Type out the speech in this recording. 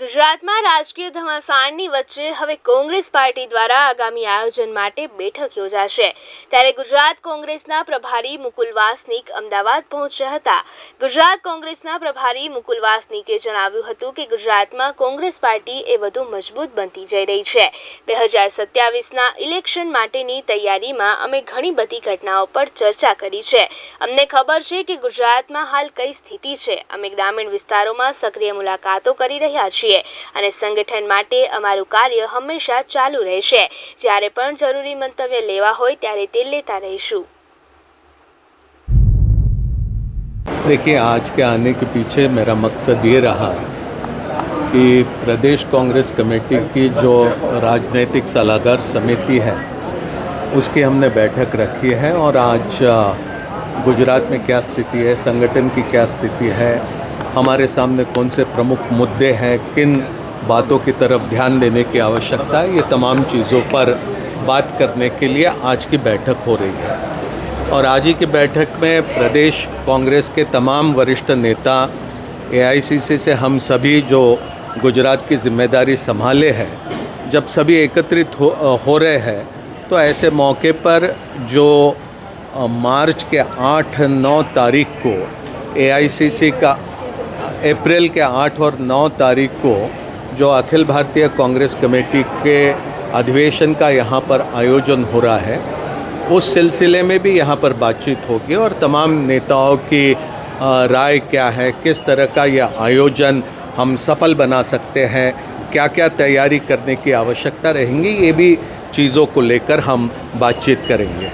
ગુજરાતમાં રાજકીય ધમાસાણની વચ્ચે હવે કોંગ્રેસ પાર્ટી દ્વારા આગામી આયોજન માટે બેઠક યોજાશે. ત્યારે ગુજરાત કોંગ્રેસના પ્રભારી મુકુલ વાસનિક અમદાવાદ પહોંચ્યા હતા. ગુજરાત કોંગ્રેસના પ્રભારી મુકુલ વાસનિકે જણાવ્યું હતું કે ગુજરાતમાં કોંગ્રેસ પાર્ટી એ વધુ મજબૂત બનતી જઈ રહી છે. બે હજાર સત્યાવીસના ઇલેક્શન માટેની તૈયારીમાં અમે ઘણી બધી ઘટનાઓ પર ચર્ચા કરી છે. અમને ખબર છે કે ગુજરાતમાં હાલ કઈ સ્થિતિ છે. અમે ગ્રામીણ વિસ્તારોમાં સક્રિય મુલાકાતો કરી રહ્યા છીએ. અને સંગઠન માટે અમારું કાર્ય હંમેશા ચાલુ રહેશે જ્યારે પણ જરૂરી મંતવ્ય લેવા હોય ત્યારે તે લેતા રહીશું देखिए आज के आने के पीछे मेरा मकसद ये रहा कि प्रदेश कांग्रेस कमेटी की जो राजनीतिक सलाहकार समिति है उसकी हमने बैठक रखी है और आज अ, गुजरात में क्या स्थिति है संगठन की क्या स्थिति है हमारे सामने कौन से प्रमुख मुद्दे हैं, किन बातों की तरफ़ ध्यान देने की आवश्यकता है, ये तमाम चीज़ों पर बात करने के लिए आज की बैठक हो रही है। और आज ही की बैठक में प्रदेश कांग्रेस के तमाम वरिष्ठ नेता एआईसीसी से हम सभी जो गुजरात की ज़िम्मेदारी संभाले हैं, जब सभी एकत्रित हो हो रहे हैं तो ऐसे मौके पर जो मार्च के आठ नौ तारीख को एआईसीसी का अप्रैल के आठ और नौ तारीख को जो अखिल भारतीय कांग्रेस कमेटी के अधिवेशन का यहाँ पर आयोजन हो रहा है, उस सिलसिले में भी यहाँ पर बातचीत होगी और तमाम नेताओं की राय क्या है, किस तरह का यह आयोजन हम सफल बना सकते हैं क्या क्या तैयारी करने की आवश्यकता रहेंगी, ये भी चीज़ों को लेकर हम बातचीत करेंगे।